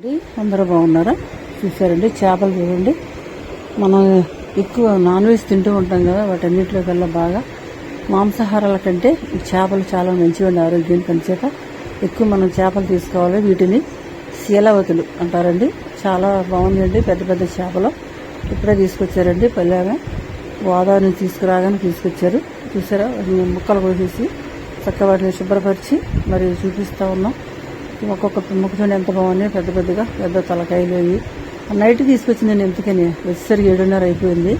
అండి. అందరూ బాగున్నారా? చూసారండి చేపలు చూడండి. మనం ఎక్కువ నాన్ వెజ్ తింటూ ఉంటాం కదా వాటన్నిటిలో కల్లా బాగా. మాంసాహారాల కంటే ఈ చేపలు చాలా మంచివండి ఆరోగ్యానికి కంచేత ఎక్కువ మనం చేపలు తీసుకోవాలి వీటిని శీలవతులు అంటారండి. చాలా బాగుందండి పెద్ద పెద్ద చేపలు. ఇప్పుడే తీసుకొచ్చారండి పల్లెగా గోదావరి నుంచి తీసుకురాగానే తీసుకొచ్చారు. చూసారా? ముక్కలు కోసేసి చక్క వాటిని శుభ్రపరిచి మరి చూపిస్తూ ఉన్నాం. ఒక్కొక్క ముక్క చూడండి ఎంత బాగున్నాయి పెద్ద పెద్దగా పెద్ద తలకాయలు అవి నైట్ తీసుకొచ్చి నేను ఎందుకని వచ్చేసరికి ఏడున్నర అయిపోయింది.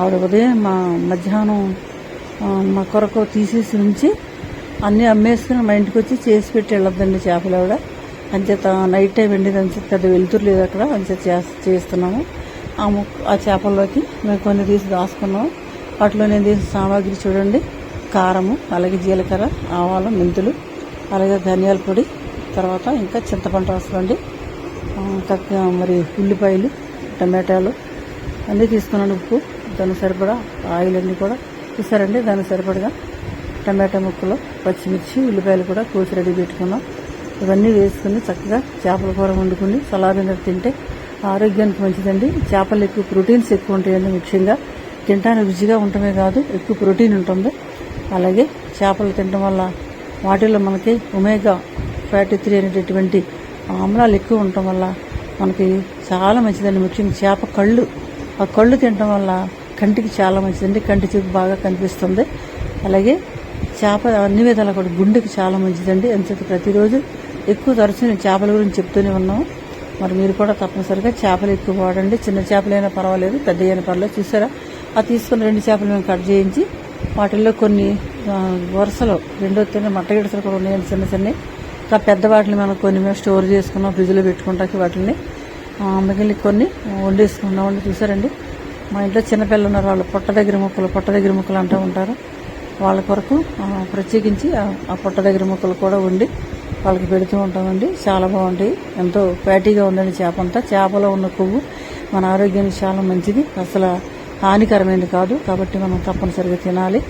ఆవిడ ఉదయం మా మధ్యాహ్నం మా కొరకు తీసేసి ఉంచి అన్నీ అమ్మేసుకుని మా ఇంటికి వచ్చి చేసి పెట్టి వెళ్ళొద్దండి చేపలు ఆవిడ. అంచేత నైట్ టైం అండి అంచేత పెద్ద వెలుతురు లేదు అక్కడ అంచేత చేస్తున్నాము. ఆ ముక్క ఆ చేపల్లోకి మేము కొన్ని తీసి దాచుకున్నాము వాటిలో నేను తీసిన సామాగ్రి చూడండి. కారము అలాగే జీలకర్ర ఆవాలు మెంతులు అలాగే ధనియాల పొడి తర్వాత ఇంకా చింతపండు రసం అండి ఇంకా మరి ఉల్లిపాయలు టమాటాలు అన్నీ తీసుకున్నాను ఉప్పు దానికి సరిపడా ఆయిల్ అన్నీ కూడా చూసారండి దానికి సరిపడగా టమాటా ముక్కలు పచ్చిమిర్చి ఉల్లిపాయలు కూడా కోసి రెడీ పెట్టుకున్నాం. ఇవన్నీ వేసుకుని చక్కగా చేపల కూర వండుకుని సలాదిన తింటే ఆరోగ్యానికి మంచిదండి. చేపలు ఎక్కువ ప్రోటీన్స్ ఎక్కువ ఉంటాయండి ముఖ్యంగా. తింటానికి రుచిగా ఉండటమే కాదు ఎక్కువ ప్రోటీన్ ఉంటుంది. అలాగే చేపలు తినడం వల్ల వాటిలో మనకి ఒమేగా ఫ్యాటీ త్రీ అనేటటువంటి ఆమ్లాలు ఎక్కువ ఉండటం వల్ల మనకి చాలా మంచిదండి. ముఖ్యంగా చేప కళ్ళు. ఆ కళ్ళు తినడం వల్ల కంటికి చాలా మంచిదండి. కంటి చూపు బాగా కనిపిస్తుంది. అలాగే చేప అన్ని విధాలు కూడా గుండెకి చాలా మంచిదండి. అంచేత ప్రతిరోజు ఎక్కువ తరచు నేను చేపల గురించి చెప్తూనే ఉన్నాము మరి మీరు కూడా తప్పనిసరిగా చేపలు ఎక్కువ వాడండి. చిన్న చేపలైనా పర్వాలేదు పెద్ద అయినా పర్వాలేదు. చూసారా? ఆ తీసుకున్న రెండు చేపలు మేము కట్ చేయించి వాటిల్లో కొన్ని వరుసలో రెండో తిన్న మట్టగిడసలు కూడా ఉన్నాయండి చిన్న చిన్నవి. ఇట్లా పెద్ద వాటిని మనం కొన్ని మేము స్టోర్ చేసుకున్నాం ఫ్రిడ్జ్లో పెట్టుకుంటాకి వాటిని మిగిలిన కొన్ని వండేసుకున్నామండి చూసారండి? మా ఇంట్లో చిన్నపిల్లలు ఉన్నారు వాళ్ళు. పొట్ట దగ్గర ముక్కలు పొట్ట దగ్గర ముక్కలు అంటూ ఉంటారు. వాళ్ళ కొరకు ప్రత్యేకించి ఆ- పొట్ట దగ్గర ముక్కలు కూడా వండి వాళ్ళకి పెడుతూ ఉంటామండి. చాలా బాగుంటాయి. ఎంతో ఫ్యాటీగా ఉందండి చేప అంతా. చేపలో ఉన్న కొవ్వు మన ఆరోగ్యానికి చాలా మంచిది. అసలు హానికరమైనది కాదు. కాబట్టి మనం తప్పనిసరిగా తినాలి.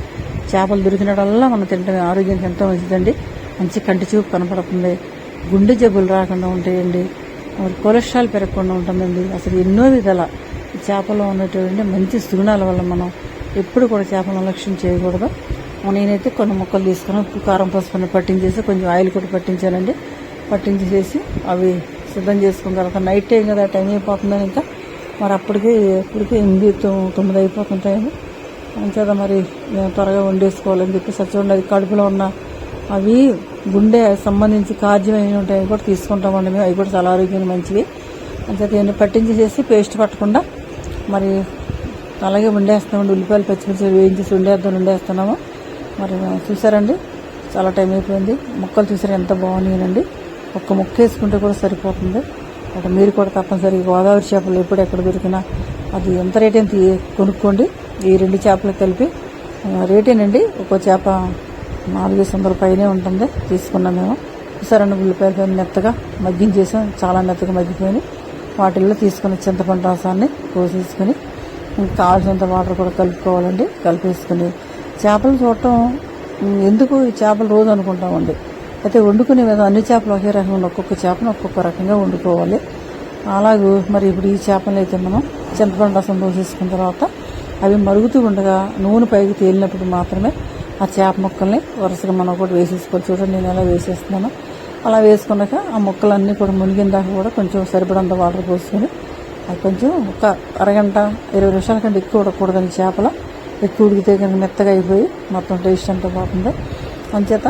చేపలు దొరికినడల్లా మనం తినడం ఆరోగ్యానికి ఎంతో మంచిదండి. మంచి కంటి చూపు కనపడుతుంది గుండె జబ్బులు రాకుండా ఉంటాయండి. మరి కొలెస్ట్రాల్ పెరగకుండా ఉంటుందండి అసలు ఎన్నో విధాల ఈ చేపలో ఉన్నటువంటి మంచి సుగుణాల వల్ల మనం ఎప్పుడు కూడా చేపలను లక్ష్యం చేయకూడదు. నేనైతే కొన్ని ముక్కలు తీసుకుని ఉప్పు కారం పసుపుని పట్టించేసి కొంచెం ఆయిల్ కూడా పట్టించానండి. పట్టించేసి అవి సిద్ధం చేసుకున్న తర్వాత నైట్ టైం కదా టైం అయిపోతుందని ఇంకా. మరి అప్పటికి ఇప్పటికి ఎనిమిది తొమ్మిది అయిపోతుంటాయని అంతేదా మరి త్వరగా వండేసుకోవాలని చెప్పి సచ్చి అది కడుపులో ఉన్న అవి గుండె సంబంధించి కార్యమైన ఉంటాయి అవి కూడా తీసుకుంటామండి మేము. అవి కూడా చాలా ఆరోగ్యానికి మంచివి. అంచేత పట్టించి చేసి పేస్ట్ పట్టకుండా మరి అలాగే వండేస్తామండి. ఉల్లిపాయలు పచ్చిమిర్చి వేయించేసి వండేద్దాం వండేస్తున్నాము. మరి చూసారండి? చాలా టైం అయిపోయింది. ముక్కలు చూసారు ఎంత బాగున్నాయండి. ఒక్క ముక్క వేసుకుంటే కూడా సరిపోతుంది. అక్కడ మీరు కూడా తప్పనిసరిగా గోదావరి చేపలు ఎప్పుడు ఎక్కడ దొరికినా అది ఎంత రేట్ ఎంత కొనుక్కోండి. ఈ రెండు చేపలు కలిపి రేటేనండి. ఒక్కో చేప నాలుగు వందల పైనే ఉంటుంది. తీసుకున్నాం మేము. చూసారండి ఉల్లిపాయలు పైన మెత్తగా మగ్గించేసాం చాలా మెత్తగా మగ్గిపోయి వాటిల్లో తీసుకున్న చింతపండు రసాన్ని పోసేసుకుని కావాల్సినంత వాటర్ కూడా కలుపుకోవాలండి. కలిపేసుకుని. చేపలు చూడటం ఎందుకు ఈ చేపలు రోజు అనుకుంటామండి? అయితే వండుకునే విధం అన్ని చేపలు ఒకే రకంగా ఒక్కొక్క చేపను ఒక్కొక్క రకంగా వండుకోవాలి. అలాగే మరి ఇప్పుడు ఈ చేపలు అయితే మనం చింతపండు రసం పోసేసుకున్న తర్వాత అవి మరుగుతూ ఉండగా నూనె పైకి తేలినప్పుడు మాత్రమే ఆ చేప ముక్కల్ని వరుసగా మనం కూడా వేసేసుకోవాలి. చూడండి నేను ఎలా వేసేస్తున్నాను. అలా వేసుకున్నాక ఆ ముక్కలన్నీ కూడా మునిగిన దాకా కూడా కొంచెం సరిపడంత వాటర్ పోసుకొని అది కొంచెం ఒక అరగంట ఇరవై నిమిషాల కంటే ఎక్కువ ఉడకూడదని చేపలు. ఎక్కువ ఉడికితే కనుక మెత్తగా అయిపోయి మొత్తం టేస్ట్ అంతా పోతుంది. అంచేత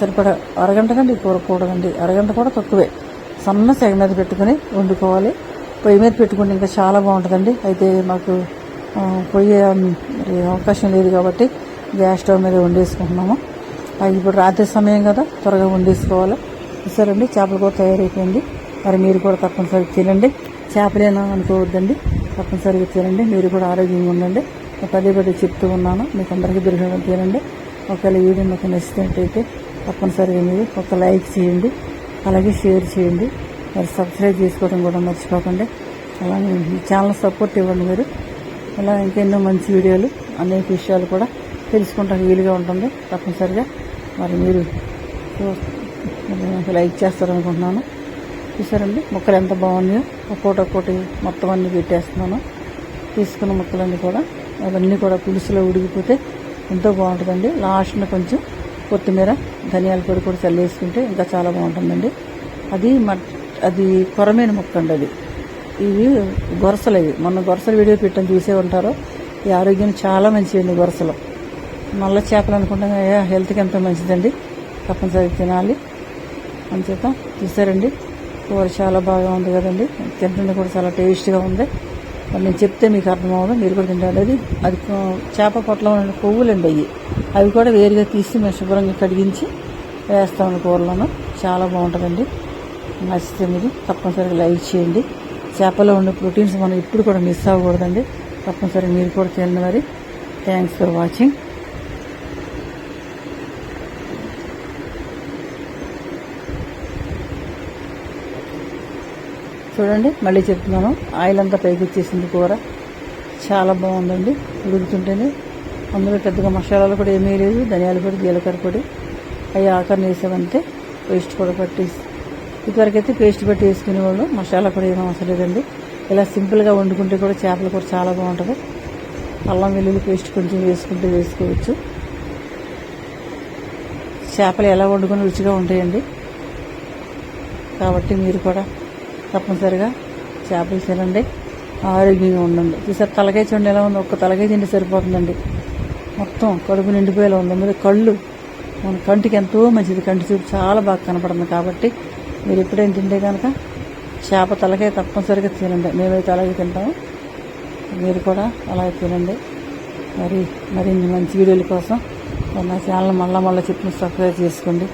సరిపడ అరగంట కంటే ఎక్కువ ఉడకూడదండి అరగంట కూడా తక్కువే. సన్న సెగ మీద పెట్టుకొని వండుకోవాలి. పొయ్యి మీద పెట్టుకుంటే ఇంకా చాలా బాగుంటుందండి. అయితే మాకు పొయ్యి అవకాశం లేదు కాబట్టి గ్యాస్ స్టవ్ మీద వండేసుకుంటున్నాము. ఇప్పుడు రాత్రి సమయం కదా త్వరగా వండేసుకోవాలి. చూసారండి చేపల కూర తయారైపోయింది. మరి మీరు కూడా తప్పనిసరిగా తినండి. చేపలేనా అనుకోవద్దండి. తప్పనిసరిగా తినండి. మీరు కూడా ఆరోగ్యంగా ఉండండి. పదే పదే చెప్తూ ఉన్నాను. మీకు అందరికీ దొరికిన తినండి. ఒకవేళ వీడియో మీకు నచ్చినట్టయితే తప్పనిసరిగా మీరు ఒక లైక్ చేయండి. అలాగే షేర్ చేయండి. మరి సబ్స్క్రైబ్ చేసుకోవడం కూడా మర్చిపోకండి. అలాగే ఛానల్ సపోర్ట్ ఇవ్వండి మీరు. ఇలా ఇంకెన్నో మంచి వీడియోలు అనేక విషయాలు కూడా తెలుసుకుంటానికి వీలుగా ఉంటుంది తప్పనిసరిగా. మరి మీరు లైక్ చేస్తారనుకుంటున్నాను. చూసారండి ముక్కలు ఎంత బాగున్నాయో. ఒక్కోటి ఒక్కోటి మొత్తం అన్నీ పెట్టేస్తున్నాను. తీసుకున్న ముక్కలన్నీ కూడా అవన్నీ కూడా పులుసులో ఉడికిపోతే ఎంతో బాగుంటుందండి. లాస్ట్న కొంచెం కొత్తిమీర ధనియాల పొడి కూడా చల్లేసుకుంటే ఇంకా చాలా బాగుంటుందండి. అది అది కొరమైన ముక్క అండి అది. ఇవి గొరసలు అవి. మొన్న గొరసలు వీడియో పెట్టడం చూసే ఉంటారో. ఈ ఆరోగ్యం చాలా మంచిదండి గొరసలు. నల్ల చేపలు అనుకుంటాం హెల్త్కి ఎంతో మంచిదండి. తప్పనిసరిగా తినాలి. అంచేత చూసారండి కూర చాలా బాగా ఉంది కదండి. తింటుంది కూడా చాలా టేస్ట్గా ఉంది. మరి నేను చెప్తే మీకు అర్థమవుతుంది మీరు కూడా తింటారు. అది అది చేప పొట్టలో ఉన్న కొవ్వులండి అవి అవి కూడా వేరుగా తీసి మేము శుభ్రంగా కడిగించి వేస్తామండి కూరలోనూ. చాలా బాగుంటుందండి. నచ్చితే మీరు తప్పనిసరిగా లైక్ చేయండి. చేపలో ఉండే ప్రోటీన్స్ మనం ఇప్పుడు కూడా మిస్ అవ్వకూడదండి. తప్పనిసరిగా మీరు కూడా తినండి మరి. Thanks for watching. చూడండి మళ్ళీ చెప్తున్నాను. ఆయిల్ అంతా పైకి వచ్చేసింది కూర. చాలా బాగుందండి. ఉడుకుతుంటేనే. అందులో పెద్దగా మసాలాలు కూడా ఏమీ లేదు. ధనియాల పొడి జీలకర్ర పొడి. అవి ఆకరణ వేసామంటే పేస్ట్ కూడా పట్టేసి ఇదివరకైతే పేస్ట్ పట్టి వేసుకునేవాళ్ళు. మసాలా కూడా ఏమీ అవసరం లేదండి. ఇలా సింపుల్గా వండుకుంటే కూడా చేపల కూర చాలా బాగుంటుంది. అల్లం వెల్లుల్లి పేస్ట్ కొంచెం వేసుకుంటే వేసుకోవచ్చు. చేపలు ఎలా వండుకొని రుచిగా ఉంటాయండి. కాబట్టి మీరు కూడా తప్పనిసరిగా చేపలు తినండి. ఆరోగ్యంగా ఉండండి. చూసారు తలకాయ చూడండి ఎలా ఉంది? ఒక్క తలకాయ తిండి సరిపోతుందండి. మొత్తం కడుపు నిండిపోయేలా ఉంది. మీరు కళ్ళు మన కంటికి ఎంతో మంచిది. కంటి చూపు చాలా బాగా కనపడుతుంది కాబట్టి మీరు ఎప్పుడైనా తింటే కనుక చేప తలకాయ తప్పనిసరిగా తినండి. మేమైతే అలాగే తింటాము. మీరు కూడా అలాగే తినండి. మరి మరిన్ని మంచి వీడియోల కోసం నా ఛానల్ మళ్ళా మళ్ళీ చెప్పిన సబ్స్క్రైబ్ చేసుకోండి.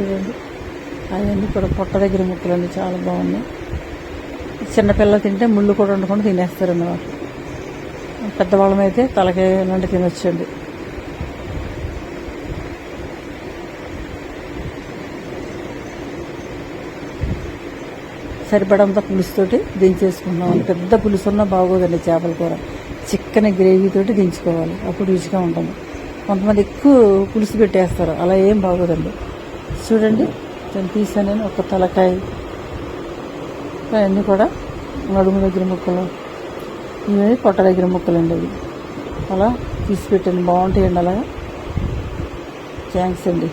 చూడండి అవన్నీ కూడా పొట్ట దగ్గర ముక్కలండి చాలా బాగున్నాయి. చిన్నపిల్లలు తింటే ముళ్ళు కూడా వండుకొని తినేస్తారు అన్నమాట. పెద్దవాళ్ళం అయితే తలకే నుండి తినొచ్చండి. సరిపడంత పులుసుతోటి దించేసుకుంటున్నాం పెద్ద పులుసు ఉన్నా బాగోదండి చేపల కూర. చిక్కని గ్రేవీతోటి దించుకోవాలి. అప్పుడు రుచిగా ఉంటుంది. కొంతమంది ఎక్కువ పులుసు పెట్టేస్తారు. అలా ఏం బాగోదండి. చూడండి. నేను తీసాను ఒక తలకాయ. అవన్నీ కూడా నడుము దగ్గర ముక్కలు. ఇవి పొట్ట దగ్గర ముక్కలండి అవి. అలా తీసి పెట్టండి. బాగుంటాయండి అలాగా. థ్యాంక్స్ అండి.